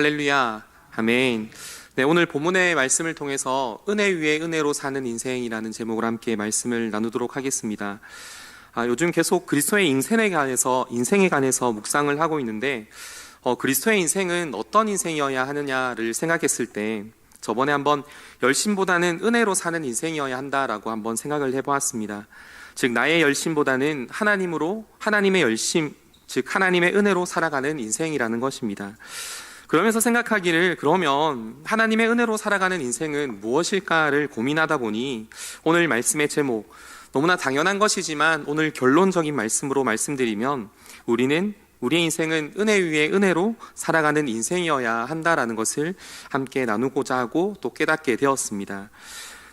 할렐루야. 아멘. 네, 오늘 본문의 말씀을 통해서 은혜 위에 은혜로 사는 인생이라는 제목으로 함께 말씀을 나누도록 하겠습니다. 아, 요즘 계속 그리스도의 인생에 관해서 인생에 관해서 묵상을 하고 있는데 어, 그리스도의 인생은 어떤 인생이어야 하느냐를 생각했을 때 저번에 한번 열심보다는 은혜로 사는 인생이어야 한다라고 한번 생각을 해보았습니다. 즉 나의 열심보다는 하나님으로 하나님의 열심 즉 하나님의 은혜로 살아가는 인생이라는 것입니다. 그러면서 생각하기를 그러면 하나님의 은혜로 살아가는 인생은 무엇일까를 고민하다 보니 오늘 말씀의 제목 너무나 당연한 것이지만 오늘 결론적인 말씀으로 말씀드리면 우리는 우리의 인생은 은혜 위에 은혜로 살아가는 인생이어야 한다라는 것을 함께 나누고자 하고 또 깨닫게 되었습니다.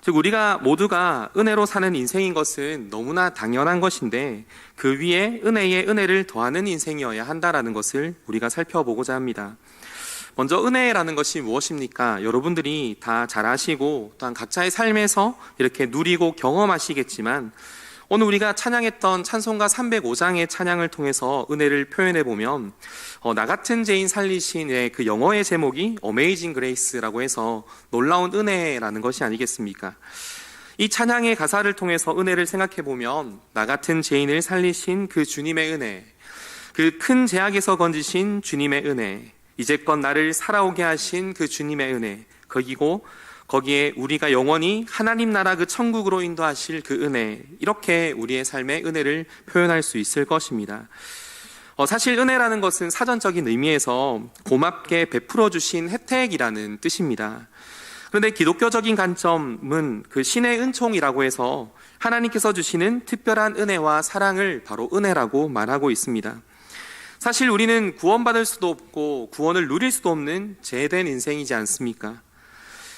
즉 우리가 모두가 은혜로 사는 인생인 것은 너무나 당연한 것인데 그 위에 은혜의 은혜를 더하는 인생이어야 한다라는 것을 우리가 살펴보고자 합니다. 먼저 은혜라는 것이 무엇입니까? 여러분들이 다 잘 아시고 또한 각자의 삶에서 이렇게 누리고 경험하시겠지만 오늘 우리가 찬양했던 찬송가 305장의 찬양을 통해서 은혜를 표현해 보면 어, 나 같은 죄인 살리신의 그 영어의 제목이 Amazing Grace라고 해서 놀라운 은혜라는 것이 아니겠습니까? 이 찬양의 가사를 통해서 은혜를 생각해 보면 나 같은 죄인을 살리신 그 주님의 은혜, 그 큰 제약에서 건지신 주님의 은혜, 이제껏 나를 살아오게 하신 그 주님의 은혜, 거기고 거기에 우리가 영원히 하나님 나라 그 천국으로 인도하실 그 은혜, 이렇게 우리의 삶의 은혜를 표현할 수 있을 것입니다. 어, 사실 은혜라는 것은 사전적인 의미에서 고맙게 베풀어 주신 혜택이라는 뜻입니다. 그런데 기독교적인 관점은 그 신의 은총이라고 해서 하나님께서 주시는 특별한 은혜와 사랑을 바로 은혜라고 말하고 있습니다. 사실 우리는 구원받을 수도 없고 구원을 누릴 수도 없는 죄된 인생이지 않습니까?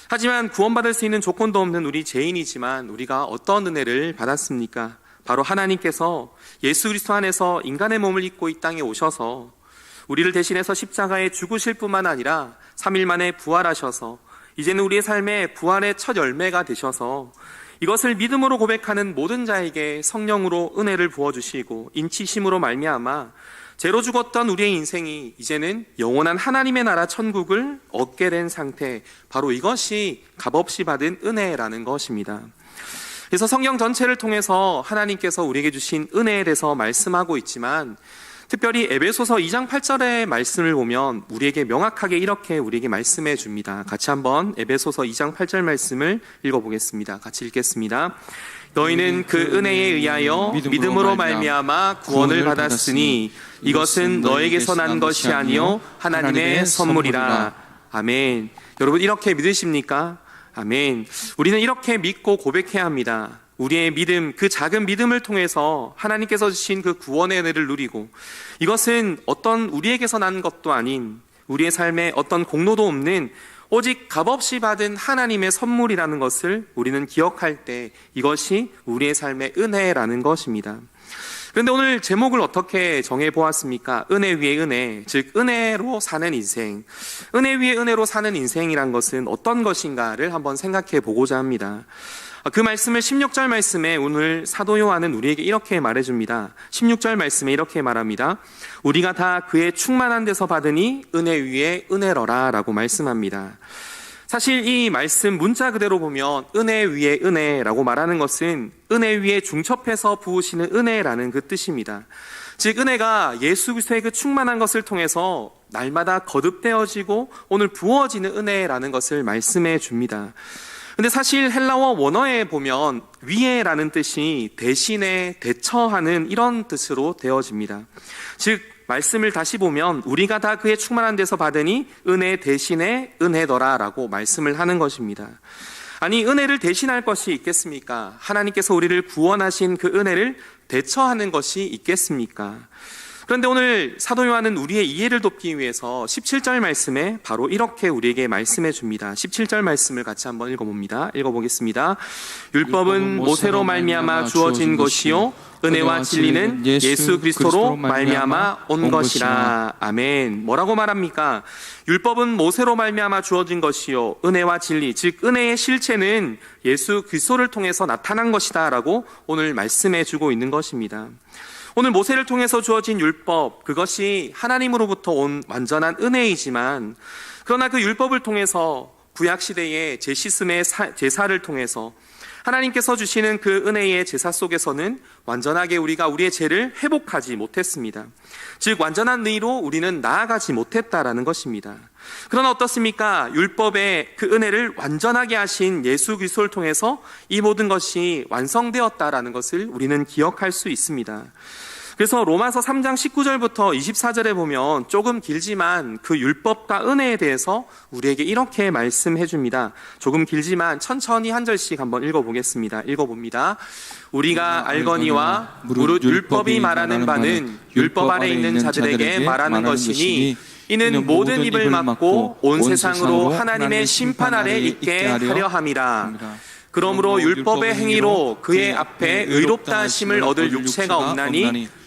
하지만 구원받을 수 있는 조건도 없는 우리 죄인이지만 우리가 어떤 은혜를 받았습니까? 바로 하나님께서 예수 그리스도 안에서 인간의 몸을 입고 이 땅에 오셔서 우리를 대신해서 십자가에 죽으실 뿐만 아니라 3일 만에 부활하셔서 이제는 우리의 삶에 부활의 첫 열매가 되셔서 이것을 믿음으로 고백하는 모든 자에게 성령으로 은혜를 부어 주시고 인치심으로 말미암아 죄로 죽었던 우리의 인생이 이제는 영원한 하나님의 나라 천국을 얻게 된 상태, 바로 이것이 값없이 받은 은혜라는 것입니다. 그래서 성경 전체를 통해서 하나님께서 우리에게 주신 은혜에 대해서 말씀하고 있지만 특별히 에베소서 2장 8절의 말씀을 보면 우리에게 명확하게 이렇게 우리에게 말씀해 줍니다. 같이 한번 에베소서 2장 8절 말씀을 읽어보겠습니다. 같이 읽겠습니다. 너희는 그 은혜에 의하여 믿음으로 말미암아 구원을 받았으니 이것은 너에게서 난 것이 아니요 하나님의 선물이라. 아멘. 여러분 이렇게 믿으십니까? 아멘. 우리는 이렇게 믿고 고백해야 합니다. 우리의 믿음, 그 작은 믿음을 통해서 하나님께서 주신 그 구원의 은혜를 누리고 이것은 어떤 우리에게서 난 것도 아닌 우리의 삶에 어떤 공로도 없는 오직 값없이 받은 하나님의 선물이라는 것을 우리는 기억할 때 이것이 우리의 삶의 은혜라는 것입니다. 그런데 오늘 제목을 어떻게 정해 보았습니까? 은혜 위에 은혜, 즉 은혜로 사는 인생. 은혜 위에 은혜로 사는 인생이란 것은 어떤 것인가를 한번 생각해 보고자 합니다. 그 말씀을 16절 말씀에 오늘 사도 요한은 우리에게 이렇게 말해 줍니다. 16절 말씀에 이렇게 말합니다. 우리가 다 그의 충만한 데서 받으니 은혜 위에 은혜러라 라고 말씀합니다. 사실 이 말씀 문자 그대로 보면 은혜 위에 은혜라고 말하는 것은 은혜 위에 중첩해서 부으시는 은혜라는 그 뜻입니다. 즉 은혜가 예수 그리스도의 그 충만한 것을 통해서 날마다 거듭되어지고 오늘 부어지는 은혜라는 것을 말씀해 줍니다. 근데 사실 헬라어 원어에 보면 위에라는 뜻이 대신에 대처하는 이런 뜻으로 되어집니다. 즉 말씀을 다시 보면 우리가 다 그의 충만한 데서 받으니 은혜 대신에 은혜더라라고 말씀을 하는 것입니다. 아니 은혜를 대신할 것이 있겠습니까? 하나님께서 우리를 구원하신 그 은혜를 대처하는 것이 있겠습니까? 그런데 오늘 사도 요한은 우리의 이해를 돕기 위해서 17절 말씀에 바로 이렇게 우리에게 말씀해 줍니다. 17절 말씀을 같이 한번 읽어봅니다. 읽어보겠습니다. 율법은 모세로 말미암아 주어진 것이요 은혜와 진리는 예수 그리스도로 말미암아 온 것이라. 아멘. 뭐라고 말합니까? 율법은 모세로 말미암아 주어진 것이요 은혜와 진리, 즉 은혜의 실체는 예수 그리스도를 통해서 나타난 것이다라고 오늘 말씀해 주고 있는 것입니다. 오늘 모세를 통해서 주어진 율법, 그것이 하나님으로부터 온 완전한 은혜이지만 그러나 그 율법을 통해서 구약 시대의 제시스의 제사를 통해서 하나님께서 주시는 그 은혜의 제사 속에서는 완전하게 우리가 우리의 죄를 회복하지 못했습니다. 즉 완전한 의로 우리는 나아가지 못했다라는 것입니다. 그러나 어떻습니까? 율법의 그 은혜를 완전하게 하신 예수 그리스도를 통해서 이 모든 것이 완성되었다라는 것을 우리는 기억할 수 있습니다. 그래서 로마서 3장 19절부터 24절에 보면 조금 길지만 그 율법과 은혜에 대해서 우리에게 이렇게 말씀해 줍니다. 조금 길지만 천천히 한 절씩 한번 읽어 보겠습니다. 읽어 봅니다. 우리가 알거니와 무릇 율법이 말하는 바는 율법 아래 있는 자들에게 말하는 것이니 이는 모든 입을 막고 온 세상으로 하나님의 심판 아래 있게 하려 함이라. 그러므로 율법의 행위로 그의 앞에 의롭다 하심을 얻을 육체가 없나니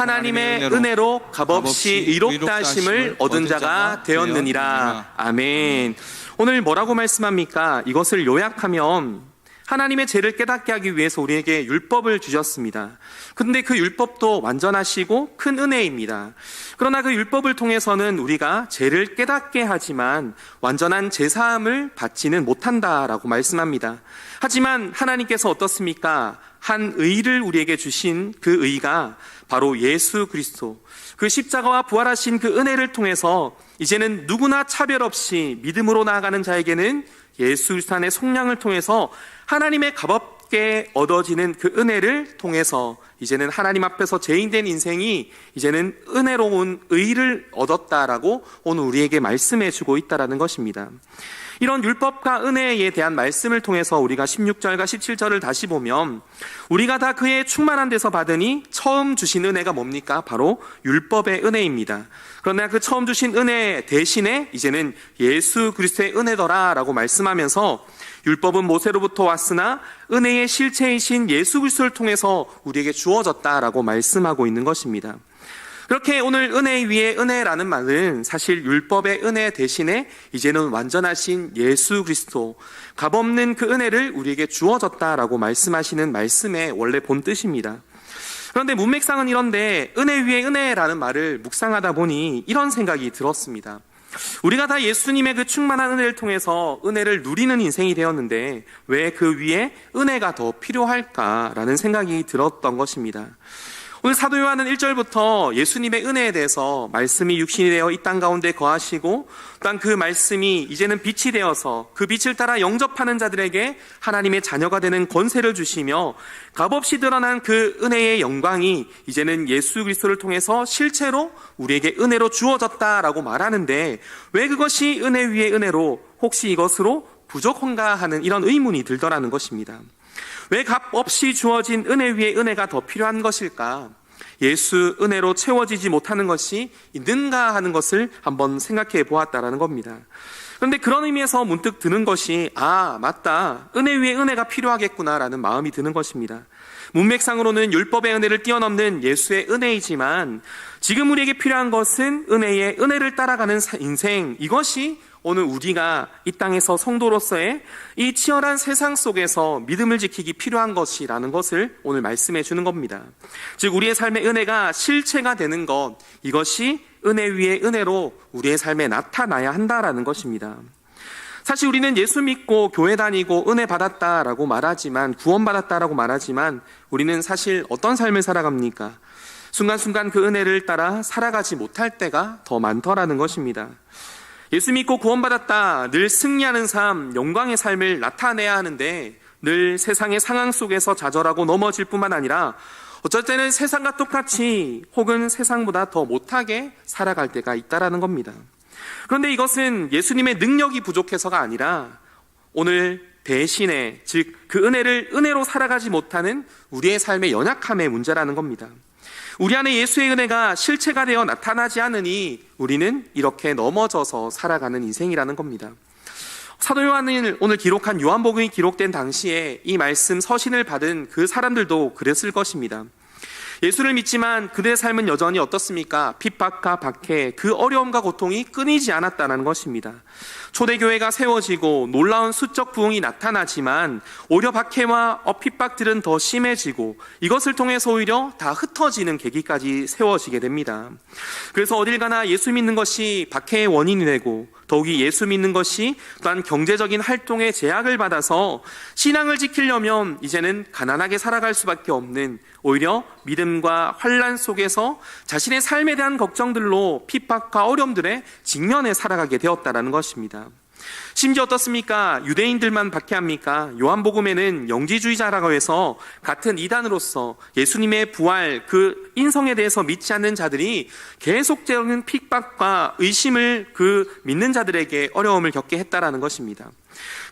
하나님의 은혜로 값없이 의롭다 하심을 얻은 자가 되었느니라. 아멘. 오늘 뭐라고 말씀합니까? 이것을 요약하면 하나님의 죄를 깨닫게 하기 위해서 우리에게 율법을 주셨습니다. 근데 그 율법도 완전하시고 큰 은혜입니다. 그러나 그 율법을 통해서는 우리가 죄를 깨닫게 하지만 완전한 제사함을 받지는 못한다라고 말씀합니다. 하지만 하나님께서 어떻습니까? 한 의를 우리에게 주신 그 의가 바로 예수 그리스도 그 십자가와 부활하신 그 은혜를 통해서 이제는 누구나 차별 없이 믿음으로 나아가는 자에게는 예수 그리스도 안의 속량을 통해서 하나님의 값없게 얻어지는 그 은혜를 통해서 이제는 하나님 앞에서 죄인된 인생이 이제는 은혜로운 의를 얻었다라고 오늘 우리에게 말씀해 주고 있다라는 것입니다. 이런 율법과 은혜에 대한 말씀을 통해서 우리가 16절과 17절을 다시 보면 우리가 다 그의 충만한 데서 받으니 처음 주신 은혜가 뭡니까? 바로 율법의 은혜입니다. 그러나 그 처음 주신 은혜 대신에 이제는 예수 그리스도의 은혜더라라고 말씀하면서 율법은 모세로부터 왔으나 은혜의 실체이신 예수 그리스도를 통해서 우리에게 주어졌다라고 말씀하고 있는 것입니다. 그렇게 오늘 은혜 위에 은혜라는 말은 사실 율법의 은혜 대신에 이제는 완전하신 예수 그리스도 값없는 그 은혜를 우리에게 주어졌다라고 말씀하시는 말씀의 원래 본 뜻입니다. 그런데 문맥상은 이런데 은혜 위에 은혜라는 말을 묵상하다 보니 이런 생각이 들었습니다. 우리가 다 예수님의 그 충만한 은혜를 통해서 은혜를 누리는 인생이 되었는데 왜 그 위에 은혜가 더 필요할까라는 생각이 들었던 것입니다. 오늘 사도 요한은 1절부터 예수님의 은혜에 대해서 말씀이 육신이 되어 이 땅 가운데 거하시고 또한 그 말씀이 이제는 빛이 되어서 그 빛을 따라 영접하는 자들에게 하나님의 자녀가 되는 권세를 주시며 값없이 드러난 그 은혜의 영광이 이제는 예수 그리스도를 통해서 실체로 우리에게 은혜로 주어졌다라고 말하는데 왜 그것이 은혜 위의 은혜로 혹시 이것으로 부족한가 하는 이런 의문이 들더라는 것입니다. 왜 값 없이 주어진 은혜 위에 은혜가 더 필요한 것일까? 예수 은혜로 채워지지 못하는 것이 있는가 하는 것을 한번 생각해 보았다라는 겁니다. 그런데 그런 의미에서 문득 드는 것이 아 맞다 은혜 위에 은혜가 필요하겠구나라는 마음이 드는 것입니다. 문맥상으로는 율법의 은혜를 뛰어넘는 예수의 은혜이지만 지금 우리에게 필요한 것은 은혜의 은혜를 따라가는 인생 이것이 오늘 우리가 이 땅에서 성도로서의 이 치열한 세상 속에서 믿음을 지키기 필요한 것이라는 것을 오늘 말씀해 주는 겁니다. 즉, 우리의 삶의 은혜가 실체가 되는 것, 이것이 은혜 위에 은혜로 우리의 삶에 나타나야 한다라는 것입니다. 사실 우리는 예수 믿고 교회 다니고 은혜 받았다라고 말하지만, 구원받았다라고 말하지만, 우리는 사실 어떤 삶을 살아갑니까? 순간순간 그 은혜를 따라 살아가지 못할 때가 더 많더라는 것입니다. 예수 믿고 구원받았다. 늘 승리하는 삶, 영광의 삶을 나타내야 하는데 늘 세상의 상황 속에서 좌절하고 넘어질 뿐만 아니라 어쩔 때는 세상과 똑같이 혹은 세상보다 더 못하게 살아갈 때가 있다라는 겁니다. 그런데 이것은 예수님의 능력이 부족해서가 아니라 오늘 대신에 즉 그 은혜를 은혜로 살아가지 못하는 우리의 삶의 연약함의 문제라는 겁니다. 우리 안에 예수의 은혜가 실체가 되어 나타나지 않으니 우리는 이렇게 넘어져서 살아가는 인생이라는 겁니다. 사도 요한을 오늘 기록한 요한복음이 기록된 당시에 이 말씀 서신을 받은 그 사람들도 그랬을 것입니다. 예수를 믿지만 그들의 삶은 여전히 어떻습니까? 핍박과 박해, 그 어려움과 고통이 끊이지 않았다는 것입니다. 초대교회가 세워지고 놀라운 수적 부흥이 나타나지만 오히려 박해와 어, 핍박들은 더 심해지고 이것을 통해서 오히려 다 흩어지는 계기까지 세워지게 됩니다. 그래서 어딜 가나 예수 믿는 것이 박해의 원인이 되고 더욱이 예수 믿는 것이 또한 경제적인 활동에 제약을 받아서 신앙을 지키려면 이제는 가난하게 살아갈 수밖에 없는 오히려 믿음과 환란 속에서 자신의 삶에 대한 걱정들로 핍박과 어려움들에 직면해 살아가게 되었다라는 것입니다. 심지어 어떻습니까? 유대인들만 박해합니까? 요한복음에는 영지주의자라고 해서 같은 이단으로서 예수님의 부활, 그 인성에 대해서 믿지 않는 자들이 계속적인 핍박과 의심을 그 믿는 자들에게 어려움을 겪게 했다라는 것입니다.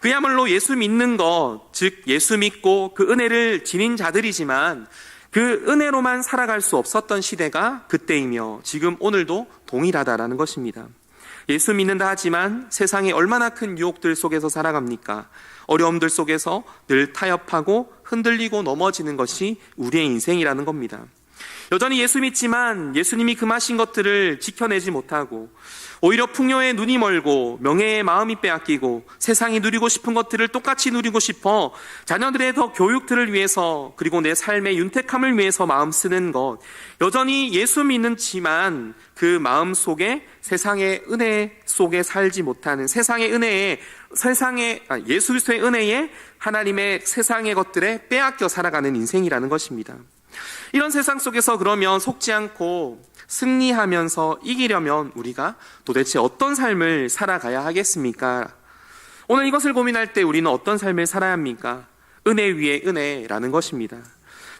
그야말로 예수 믿는 것, 즉 예수 믿고 그 은혜를 지닌 자들이지만 그 은혜로만 살아갈 수 없었던 시대가 그때이며 지금 오늘도 동일하다라는 것입니다. 예수 믿는다 하지만 세상에 얼마나 큰 유혹들 속에서 살아갑니까? 어려움들 속에서 늘 타협하고 흔들리고 넘어지는 것이 우리의 인생이라는 겁니다. 여전히 예수 믿지만 예수님이 금하신 것들을 지켜내지 못하고 오히려 풍요에 눈이 멀고 명예에 마음이 빼앗기고 세상이 누리고 싶은 것들을 똑같이 누리고 싶어 자녀들의 더 교육들을 위해서 그리고 내 삶의 윤택함을 위해서 마음 쓰는 것 여전히 예수 믿는지만 그 마음 속에 세상의 은혜 속에 살지 못하는 세상의 은혜에 세상의 아, 예수 그리스도의 은혜에 하나님의 세상의 것들에 빼앗겨 살아가는 인생이라는 것입니다. 이런 세상 속에서 그러면 속지 않고 승리하면서 이기려면 우리가 도대체 어떤 삶을 살아가야 하겠습니까? 오늘 이것을 고민할 때 우리는 어떤 삶을 살아야 합니까? 은혜 위에 은혜라는 것입니다.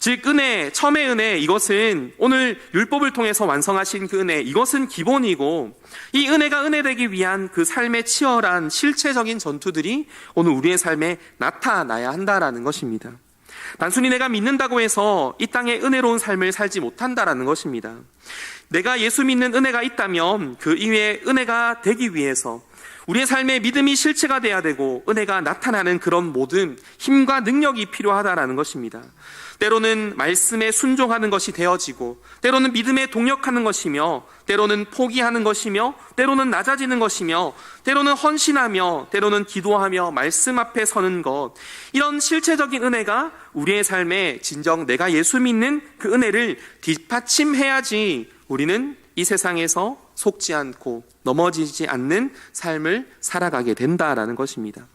즉, 은혜, 처음의 은혜, 이것은 오늘 율법을 통해서 완성하신 그 은혜, 이것은 기본이고, 이 은혜가 은혜되기 위한 그 삶의 치열한 실체적인 전투들이 오늘 우리의 삶에 나타나야 한다라는 것입니다. 단순히 내가 믿는다고 해서 이 땅에 은혜로운 삶을 살지 못한다라는 것입니다. 내가 예수 믿는 은혜가 있다면 그 이외에 은혜가 되기 위해서 우리의 삶에 믿음이 실체가 돼야 되고 은혜가 나타나는 그런 모든 힘과 능력이 필요하다라는 것입니다. 때로는 말씀에 순종하는 것이 되어지고 때로는 믿음에 동력하는 것이며 때로는 포기하는 것이며 때로는 낮아지는 것이며 때로는 헌신하며 때로는 기도하며 말씀 앞에 서는 것 이런 실체적인 은혜가 우리의 삶에 진정 내가 예수 믿는 그 은혜를 뒷받침해야지 우리는 이 세상에서 속지 않고 넘어지지 않는 삶을 살아가게 된다라는 것입니다.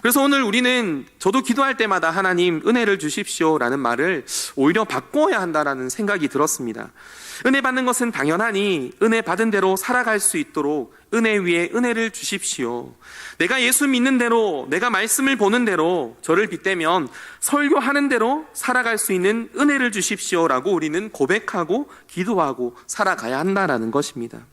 그래서 오늘 우리는 저도 기도할 때마다 하나님 은혜를 주십시오라는 말을 오히려 바꿔야 한다라는 생각이 들었습니다. 은혜 받는 것은 당연하니 은혜 받은 대로 살아갈 수 있도록 은혜 위에 은혜를 주십시오. 내가 예수 믿는 대로, 내가 말씀을 보는 대로 저를 빗대면 설교하는 대로 살아갈 수 있는 은혜를 주십시오라고 우리는 고백하고 기도하고 살아가야 한다라는 것입니다.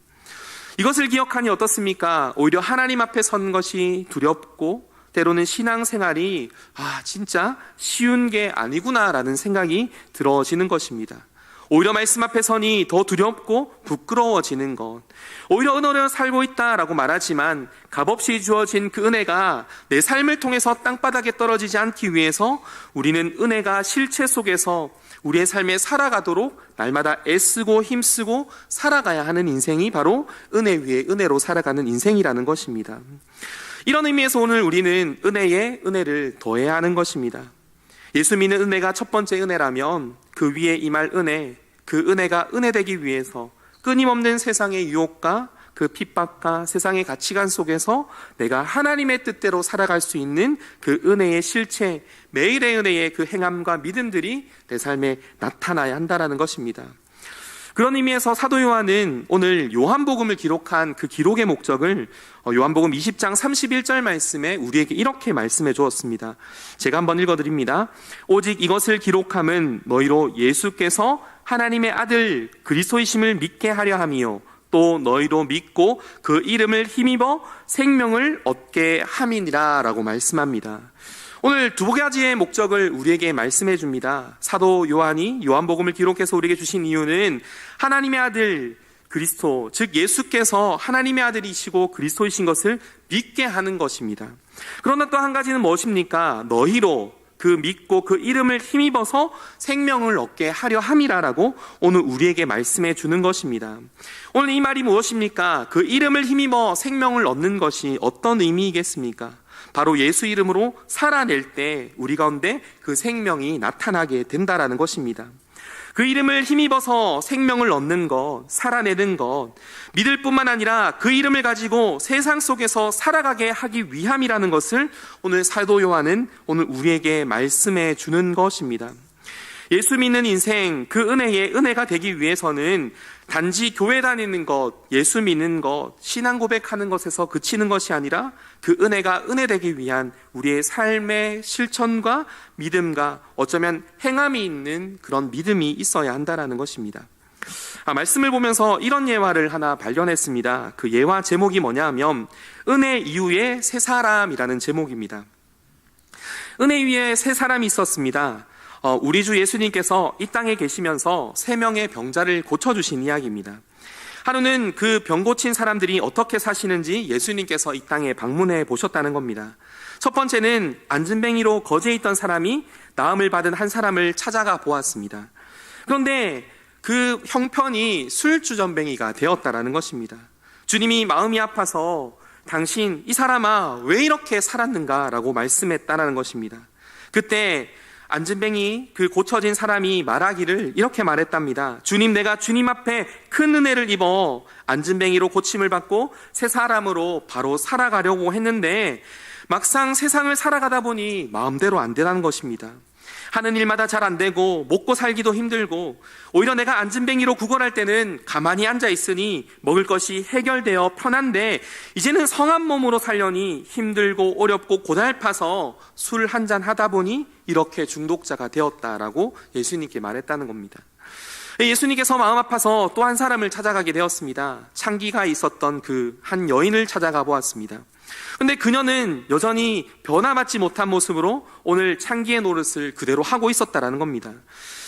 이것을 기억하니 어떻습니까? 오히려 하나님 앞에 선 것이 두렵고 때로는 신앙생활이 아, 진짜 쉬운 게 아니구나라는 생각이 들어지는 것입니다. 오히려 말씀 앞에 서니 더 두렵고 부끄러워지는 것. 오히려 은혜로 살고 있다라고 말하지만 값없이 주어진 그 은혜가 내 삶을 통해서 땅바닥에 떨어지지 않기 위해서 우리는 은혜가 실체 속에서 우리의 삶에 살아가도록 날마다 애쓰고 힘쓰고 살아가야 하는 인생이 바로 은혜 위에 은혜로 살아가는 인생이라는 것입니다. 이런 의미에서 오늘 우리는 은혜에 은혜를 더해야 하는 것입니다. 예수 믿는 은혜가 첫 번째 은혜라면 그 위에 임할 은혜, 그 은혜가 은혜되기 위해서 끊임없는 세상의 유혹과 그 핍박과 세상의 가치관 속에서 내가 하나님의 뜻대로 살아갈 수 있는 그 은혜의 실체, 매일의 은혜의 그 행함과 믿음들이 내 삶에 나타나야 한다라는 것입니다. 그런 의미에서 사도 요한은 오늘 요한복음을 기록한 그 기록의 목적을 어, 요한복음 20장 31절 말씀에 우리에게 이렇게 말씀해 주었습니다. 제가 한번 읽어 드립니다. 오직 이것을 기록함은 너희로 예수께서 하나님의 아들 그리스도이심을 믿게 하려 함이요 또 너희로 믿고 그 이름을 힘입어 생명을 얻게 함이니라라고 말씀합니다. 오늘 두 가지의 목적을 우리에게 말씀해 줍니다. 사도 요한이 요한복음을 기록해서 우리에게 주신 이유는 하나님의 아들 그리스도, 즉 예수께서 하나님의 아들이시고 그리스도이신 것을 믿게 하는 것입니다. 그러나 또 한 가지는 무엇입니까? 너희로 그 믿고 그 이름을 힘입어서 생명을 얻게 하려 함이라라고 오늘 우리에게 말씀해 주는 것입니다. 오늘 이 말이 무엇입니까? 그 이름을 힘입어 생명을 얻는 것이 어떤 의미이겠습니까? 바로 예수 이름으로 살아낼 때 우리 가운데 그 생명이 나타나게 된다라는 것입니다. 그 이름을 힘입어서 생명을 얻는 것, 살아내는 것, 믿을 뿐만 아니라 그 이름을 가지고 세상 속에서 살아가게 하기 위함이라는 것을 오늘 사도 요한은 오늘 우리에게 말씀해 주는 것입니다. 예수 믿는 인생, 그 은혜의 은혜가 되기 위해서는 단지 교회 다니는 것, 예수 믿는 것, 신앙 고백하는 것에서 그치는 것이 아니라 그 은혜가 은혜 되기 위한 우리의 삶의 실천과 믿음과 어쩌면 행함이 있는 그런 믿음이 있어야 한다라는 것입니다. 아, 말씀을 보면서 이런 예화를 하나 발견했습니다. 그 예화 제목이 뭐냐 하면 은혜 이후에 새 사람이라는 제목입니다. 은혜 위에 새 사람이 있었습니다. 어, 우리 주 예수님께서 이 땅에 계시면서 세 명의 병자를 고쳐주신 이야기입니다. 하루는 그 병 고친 사람들이 어떻게 사시는지 예수님께서 이 땅에 방문해 보셨다는 겁니다. 첫 번째는 안진뱅이로 거제에 있던 사람이 나음을 받은 한 사람을 찾아가 보았습니다. 그런데 그 형편이 술주전뱅이가 되었다라는 것입니다. 주님이 마음이 아파서 당신 이 사람아 왜 이렇게 살았는가라고 말씀했다라는 것입니다. 그때 안진뱅이 그 고쳐진 사람이 말하기를 이렇게 말했답니다. 주님 내가 주님 앞에 큰 은혜를 입어 안진뱅이로 고침을 받고 새 사람으로 바로 살아가려고 했는데 막상 세상을 살아가다 보니 마음대로 안 되는 것입니다. 하는 일마다 잘 안 되고 먹고 살기도 힘들고 오히려 내가 안진뱅이로 구걸할 때는 가만히 앉아 있으니 먹을 것이 해결되어 편한데 이제는 성한 몸으로 살려니 힘들고 어렵고 고달파서 술 한 잔 하다 보니 이렇게 중독자가 되었다라고 예수님께 말했다는 겁니다. 예수님께서 마음 아파서 또 한 사람을 찾아가게 되었습니다. 창기가 있었던 그 한 여인을 찾아가 보았습니다. 근데 그녀는 여전히 변화받지 못한 모습으로 오늘 창기의 노릇을 그대로 하고 있었다라는 겁니다.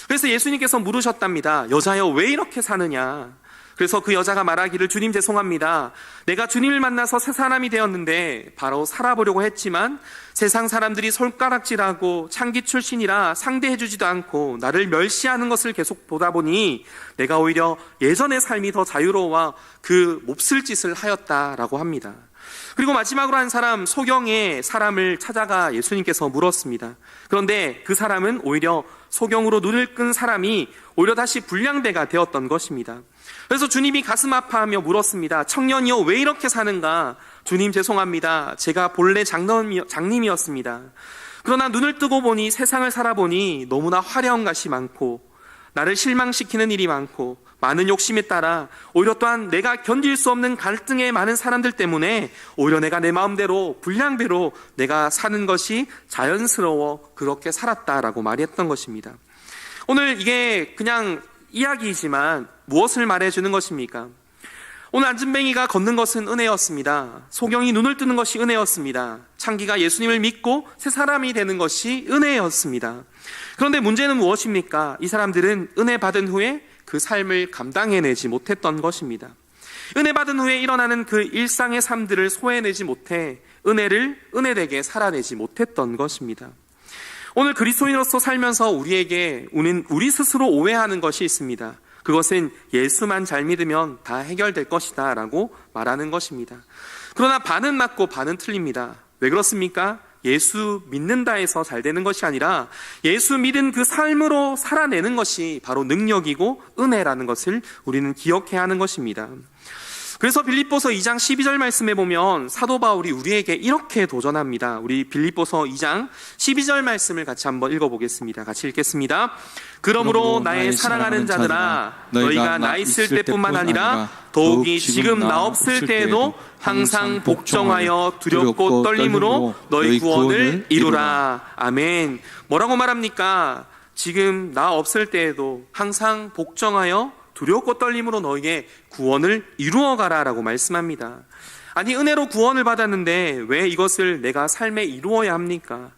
그래서 예수님께서 물으셨답니다. 여자여 왜 이렇게 사느냐? 그래서 그 여자가 말하기를 주님 죄송합니다. 내가 주님을 만나서 새 사람이 되었는데 바로 살아보려고 했지만 세상 사람들이 손가락질하고 창기 출신이라 상대해주지도 않고 나를 멸시하는 것을 계속 보다 보니 내가 오히려 예전의 삶이 더 자유로워 그 몹쓸 짓을 하였다라고 합니다. 그리고 마지막으로 한 사람 소경의 사람을 찾아가 예수님께서 물었습니다. 그런데 그 사람은 오히려 소경으로 눈을 끈 사람이 오히려 다시 불량배가 되었던 것입니다. 그래서 주님이 가슴 아파하며 물었습니다. 청년이요 왜 이렇게 사는가? 주님 죄송합니다. 제가 본래 장님이었습니다. 그러나 눈을 뜨고 보니 세상을 살아보니 너무나 화려한 것이 많고 나를 실망시키는 일이 많고 많은 욕심에 따라 오히려 또한 내가 견딜 수 없는 갈등의 많은 사람들 때문에 오히려 내가 내 마음대로 불량대로 내가 사는 것이 자연스러워 그렇게 살았다라고 말했던 것입니다. 오늘 이게 그냥 이야기이지만 무엇을 말해주는 것입니까? 오늘 안진뱅이가 걷는 것은 은혜였습니다. 소경이 눈을 뜨는 것이 은혜였습니다. 창기가 예수님을 믿고 새 사람이 되는 것이 은혜였습니다. 그런데 문제는 무엇입니까? 이 사람들은 은혜 받은 후에 그 삶을 감당해내지 못했던 것입니다. 은혜 받은 후에 일어나는 그 일상의 삶들을 소해내지 못해 은혜를 은혜되게 살아내지 못했던 것입니다. 오늘 그리스도인으로서 살면서 우리에게 우리는 우리 스스로 오해하는 것이 있습니다. 그것은 예수만 잘 믿으면 다 해결될 것이다 라고 말하는 것입니다. 그러나 반은 맞고 반은 틀립니다. 왜 그렇습니까? 예수 믿는다 해서 잘 되는 것이 아니라 예수 믿은 그 삶으로 살아내는 것이 바로 능력이고 은혜라는 것을 우리는 기억해야 하는 것입니다. 그래서 빌립보서 2장 12절 말씀에 보면 사도 바울이 우리에게 이렇게 도전합니다. 우리 빌립보서 2장 12절 말씀을 같이 한번 읽어보겠습니다. 같이 읽겠습니다. 그러므로 나의 사랑하는 자들아 너희가 나 있을 때뿐만 아니라 더욱이 지금 나 없을 때에도 항상 복종하여 두렵고 떨림으로 너희 구원을 이루라. 아멘. 뭐라고 말합니까? 지금 나 없을 때에도 항상 복종하여 두렵고 떨림으로 너에게 구원을 이루어 가라라고 말씀합니다. 아니 은혜로 구원을 받았는데 왜 이것을 내가 삶에 이루어야 합니까?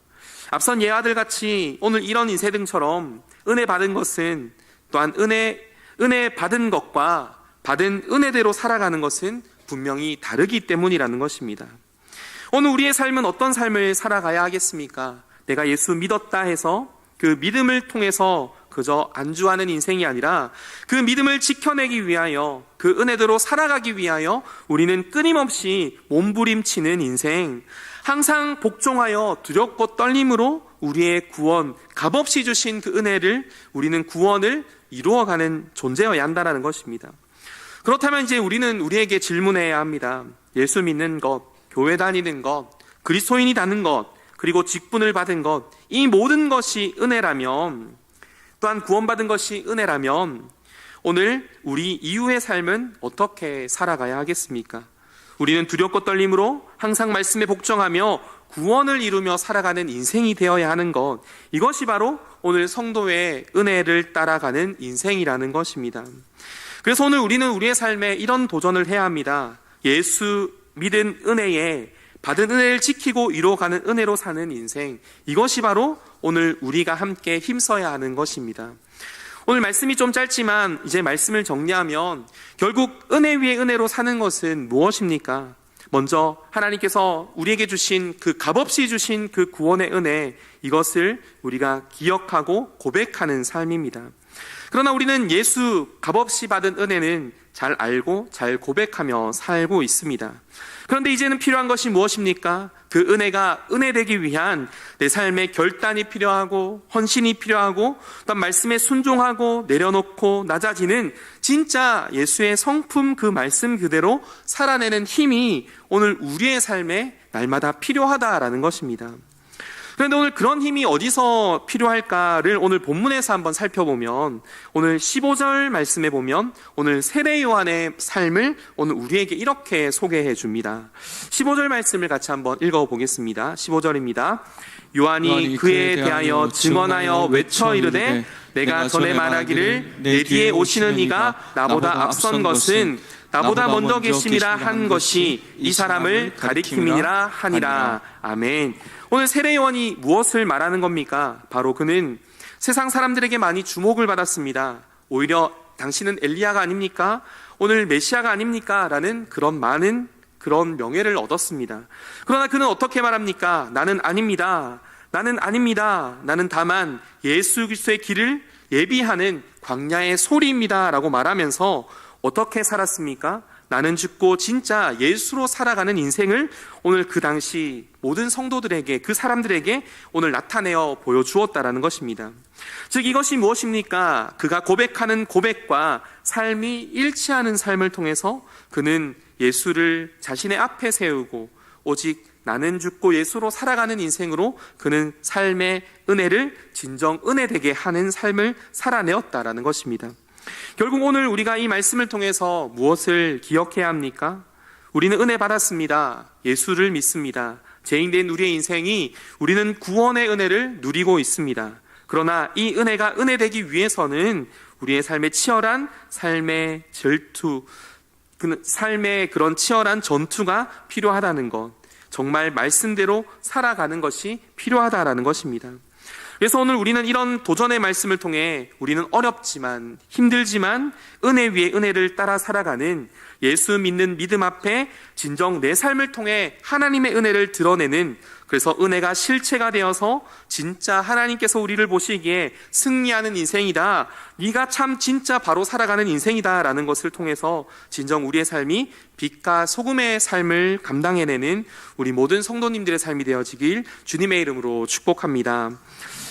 앞선 예아들 같이 오늘 이런 인세등처럼 은혜 받은 것은 또한 은혜 은혜 받은 것과 받은 은혜대로 살아가는 것은 분명히 다르기 때문이라는 것입니다. 오늘 우리의 삶은 어떤 삶을 살아가야 하겠습니까? 내가 예수 믿었다 해서 그 믿음을 통해서 그저 안주하는 인생이 아니라 그 믿음을 지켜내기 위하여 그 은혜대로 살아가기 위하여 우리는 끊임없이 몸부림치는 인생, 항상 복종하여 두렵고 떨림으로 우리의 구원, 값없이 주신 그 은혜를 우리는 구원을 이루어가는 존재여야 한다는 것입니다. 그렇다면 이제 우리는 우리에게 질문해야 합니다. 예수 믿는 것, 교회 다니는 것, 그리스도인이 되는 것, 그리고 직분을 받은 것, 이 모든 것이 은혜라면, 또한 구원받은 것이 은혜라면, 오늘 우리 이후의 삶은 어떻게 살아가야 하겠습니까? 우리는 두렵고 떨림으로 항상 말씀에 복종하며 구원을 이루며 살아가는 인생이 되어야 하는 것. 이것이 바로 오늘 성도의 은혜를 따라가는 인생이라는 것입니다. 그래서 오늘 우리는 우리의 삶에 이런 도전을 해야 합니다. 예수 믿은 은혜에 받은 은혜를 지키고 이루어가는 은혜로 사는 인생. 이것이 바로 오늘 우리가 함께 힘써야 하는 것입니다. 오늘 말씀이 좀 짧지만 이제 말씀을 정리하면 결국 은혜 위에 은혜로 사는 것은 무엇입니까? 먼저 하나님께서 우리에게 주신 그 값없이 주신 그 구원의 은혜 이것을 우리가 기억하고 고백하는 삶입니다. 그러나 우리는 예수 값없이 받은 은혜는 잘 알고 잘 고백하며 살고 있습니다. 그런데 이제는 필요한 것이 무엇입니까? 그 은혜가 은혜되기 위한 내 삶의 결단이 필요하고 헌신이 필요하고 또 말씀에 순종하고 내려놓고 낮아지는 진짜 예수의 성품 그 말씀 그대로 살아내는 힘이 오늘 우리의 삶에 날마다 필요하다라는 것입니다. 그런데 오늘 그런 힘이 어디서 필요할까를 오늘 본문에서 한번 살펴보면 오늘 15절 말씀에 보면 오늘 세례 요한의 삶을 오늘 우리에게 이렇게 소개해 줍니다. 15절 말씀을 같이 한번 읽어 보겠습니다. 15절입니다. 요한이 그에 대하여 증언하여 외쳐 이르되 내가 전에 말하기를 내 뒤에 오시는 이가 나보다 앞선 것은 나보다 먼저 계심이라 한 것이 이 사람을 가리킴이니라 하니라. 아멘. 오늘 세례 요한이 무엇을 말하는 겁니까? 바로 그는 세상 사람들에게 많이 주목을 받았습니다. 오히려 당신은 엘리야가 아닙니까? 오늘 메시아가 아닙니까? 라는 그런 많은 그런 명예를 얻었습니다. 그러나 그는 어떻게 말합니까? 나는 아닙니다. 나는 아닙니다. 나는 다만 예수 그리스도의 길을 예비하는 광야의 소리입니다라고 말하면서 어떻게 살았습니까? 나는 죽고 진짜 예수로 살아가는 인생을 오늘 그 당시 모든 성도들에게 그 사람들에게 오늘 나타내어 보여주었다라는 것입니다. 즉 이것이 무엇입니까? 그가 고백하는 고백과 삶이 일치하는 삶을 통해서 그는 예수를 자신의 앞에 세우고 오직 나는 죽고 예수로 살아가는 인생으로 그는 삶의 은혜를 진정 은혜되게 하는 삶을 살아내었다라는 것입니다. 결국 오늘 우리가 이 말씀을 통해서 무엇을 기억해야 합니까? 우리는 은혜 받았습니다. 예수를 믿습니다. 죄인된 우리의 인생이 우리는 구원의 은혜를 누리고 있습니다. 그러나 이 은혜가 은혜되기 위해서는 우리의 삶의 치열한 삶의 절투, 그 삶의 그런 치열한 전투가 필요하다는 것. 정말 말씀대로 살아가는 것이 필요하다라는 것입니다. 그래서 오늘 우리는 이런 도전의 말씀을 통해 우리는 어렵지만 힘들지만 은혜 위에 은혜를 따라 살아가는 예수 믿는 믿음 앞에 진정 내 삶을 통해 하나님의 은혜를 드러내는 그래서 은혜가 실체가 되어서 진짜 하나님께서 우리를 보시기에 승리하는 인생이다. 네가 참 진짜 바로 살아가는 인생이다라는 것을 통해서 진정 우리의 삶이 빛과 소금의 삶을 감당해내는 우리 모든 성도님들의 삶이 되어지길 주님의 이름으로 축복합니다.